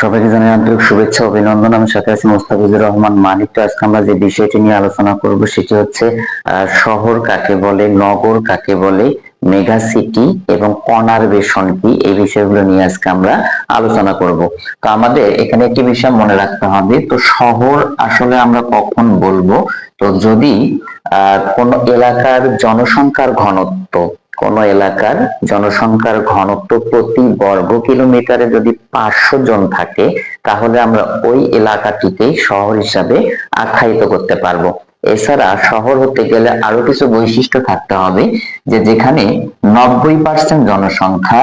সবাইকে জানাই আন্তরিক শুভেচ্ছা, অভিনন্দন। আমি সাথে আছি মোস্তাফিজুর রহমান মানিক। তো আজকে আমরা যে বিষয়টি নিয়ে আলোচনা করব সেটি হচ্ছে শহর কাকে বলে, নগর কাকে বলে, মেগা সিটি এবং কনারবেশন কি, এই বিষয়গুলো নিয়ে আজকে আমরা আলোচনা করব। তো আমাদের এখানে একটি বিষয় মনে রাখতে হবে, তো শহর আসলে আমরা কখন বলব? তো যদি কোন এলাকার জনসংখ্যার ঘনত্ব কোন এলাকার জনসংখ্যার ঘনত্ব প্রতি বর্গ কিলোমিটারে যদি পাঁচশো জন থাকে, তাহলে আমরা ওই এলাকাটিকেই শহর হিসাবে আখ্যায়িত করতে পারব। এছাড়া শহর হতে গেলে আরও কিছু বৈশিষ্ট্য থাকতে হবে, যে যেখানে নব্বই পার্সেন্ট জনসংখ্যা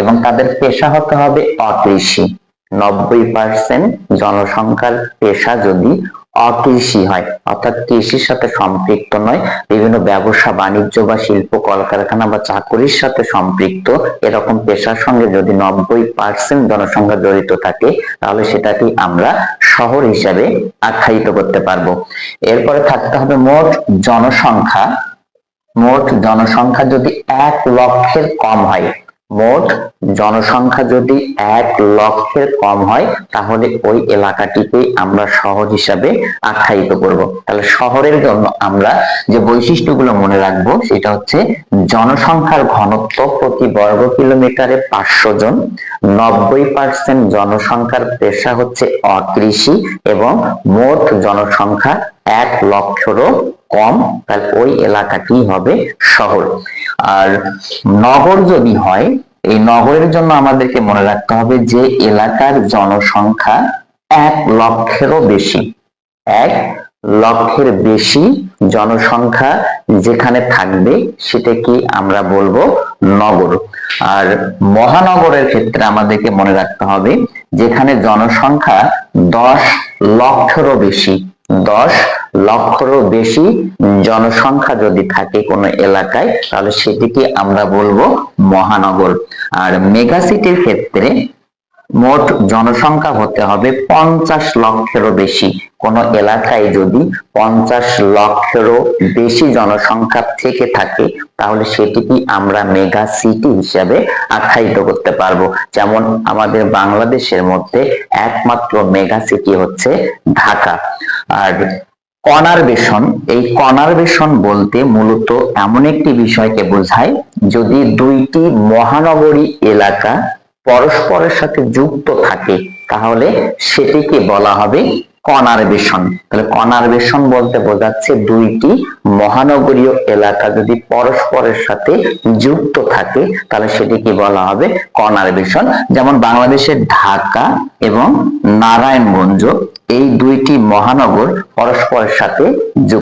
এবং তাদের পেশা হতে হবে অকৃষি। নব্বই পার্সেন্ট জনসংখ্যার পেশা যদি অকৃষি হয়। অর্থাৎ কৃষির সাথে সম্পৃক্ত নয়। বিভিন্ন ব্যবসা, বাণিজ্য বা শিল্প, কলকারখানা বা চাকরির সাথে সম্পৃক্ত। এরকম পেশার সঙ্গে যদি নব্বই পার্সেন্ট জনসংখ্যা জড়িত থাকে, তাহলে সেটাকে আমরা শহর হিসাবে আখ্যায়িত করতে পারব। এরপরে থাকতে হবে মোট জনসংখ্যা। মোট জনসংখ্যা যদি এক লক্ষের কম হয় মোট জনসংখ্যা যদি এক লক্ষের কম হয়, তাহলে ওই এলাকাটিকে আমরা শহর হিসাবে আখ্যায়িত করব। তাহলে শহরের জন্য আমরা যে বৈশিষ্ট্যগুলো মনে রাখব, সেটা হচ্ছে জনসংখ্যার ঘনত্ব প্রতি বর্গ কিলোমিটারে পাঁচশো জন, নব্বই পার্সেন্ট জনসংখ্যার পেশা হচ্ছে অকৃষি এবং মোট জনসংখ্যা এক লক্ষেরও কম, তাহলে ওই এলাকাটি হবে শহর। আর নগর যদি হয়, এই নগরের জন্য আমাদেরকে মনে রাখতে হবে যে এলাকার জনসংখ্যা এক লক্ষেরও বেশি। এক লক্ষের বেশি জনসংখ্যা যেখানে থাকবে সেটাকে আমরা বলব নগর। আর মহানগরের ক্ষেত্রে আমাদেরকে মনে রাখতে হবে যেখানে জনসংখ্যা দশ লক্ষেরও বেশি, দশ লক্ষেরও বেশি জনসংখ্যা যদি থাকে কোনো এলাকায়, তাহলে সেটিকে আমরা বলব মহানগর। আর মেগা সিটির ক্ষেত্রে মোট জনসংখ্যা হতে হবে পঞ্চাশ লক্ষেরও বেশি। কোন এলাকায় যদি পঞ্চাশ লক্ষেরও বেশি জনসংখ্যা থেকে থাকে, তাহলে সেটিকে আমরা মেগা সিটি হিসাবে আখ্যায়িত করতে পারব। যেমন আমাদের বাংলাদেশের মধ্যে একমাত্র মেগা সিটি হচ্ছে ঢাকা। আর কনারবেশন এই কনারবেশন বলতে মূলত এমন একটি বিষয়কে বোঝায় যদি দুইটি মহানগরী এলাকা পরস্পরের সাথে যুক্ত থাকে, তাহলে সেটিকে বলা হবে কনারবেশন। তাহলে কনারবেশন বলতে বোঝাচ্ছে দুইটি মহানগরীয় এলাকা যদি পরস্পরের সাথে যুক্ত থাকে, তাহলে সেটিকে বলা হবে কনারবেশন। যেমন বাংলাদেশের ঢাকা এবং নারায়ণগঞ্জ, এই দুইটি মহানগর পরস্পরের সাথে যুক্ত।